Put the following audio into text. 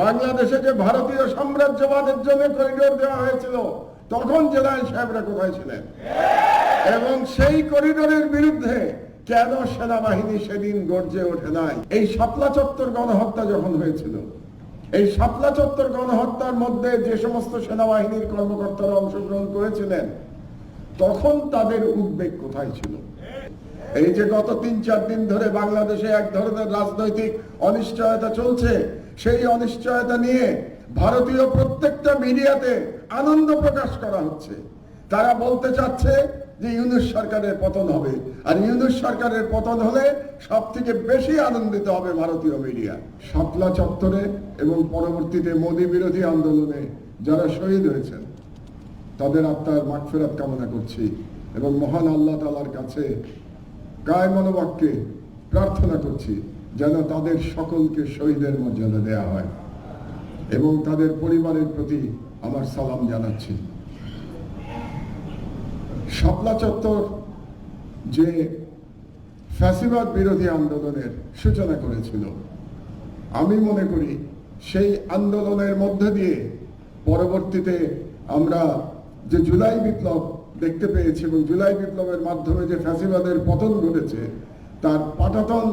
বাংলাদেশে যে ভারতীয় সাম্রাজ্যবাদের জন্য করিডোর দেওয়া হয়েছিল, তখন জেনারেল সাহেবরা কোথায় ছিলেন? এবং সেই করিডোরের বিরুদ্ধে কেন সেনাবাহিনী সেদিন গর্জে ওঠে নাই? এই শাপলা চত্বর গণহত্যা যখন হয়েছিল, এই শাপলা চত্বর গণহত্যার মধ্যে যে সমস্ত সেনাবাহিনীর কর্মকর্তারা অংশগ্রহণ করেছিলেন তখন তাদের উদ্বেগ কোথায় ছিল? এই যে গত তিন, চার দিন ধরে বাংলাদেশে এক ধরনের রাজনৈতিক অনিশ্চয়তা চলছে, সেই অনিশ্চয়তা নিয়ে ভারতীয় প্রত্যেকটা মিডিয়াতে আনন্দ প্রকাশ করা হচ্ছে। তারা বলতে চাচ্ছে যে ইউনুস সরকারের পতন হবে, আর ইউনুস সরকারের পতন হলে সব থেকে বেশি আনন্দিত হবে ভারতীয় মিডিয়া। সাতলা চত্বরে এবং পরবর্তীতে মোদী বিরোধী আন্দোলনে যারা শহীদ হয়েছেন তাদের আত্মার মাগফেরাত কামনা করছি এবং মহান আল্লাহ তালার কাছে গায়ে মনোবাক্যে প্রার্থনা করছি যেন তাদের সকলকে শহীদের মর্যাদা দেয়া হয় এবং তাদের পরিবারের প্রতি আমার সালাম জানাচ্ছি। শাপলা চত্বর যে ফ্যাসিবাদ বিরোধী আন্দোলনের সূচনা করেছিল, আমি মনে করি সেই আন্দোলনের মধ্যে দিয়ে পরবর্তীতে আমরা যে জুলাই বিপ্লব দেখতে পেয়েছে এবং জুলাই বিপ্লবের মাধ্যমে যে ফ্যাসিবাদের পতন ঘটেছে, তার পাটাতন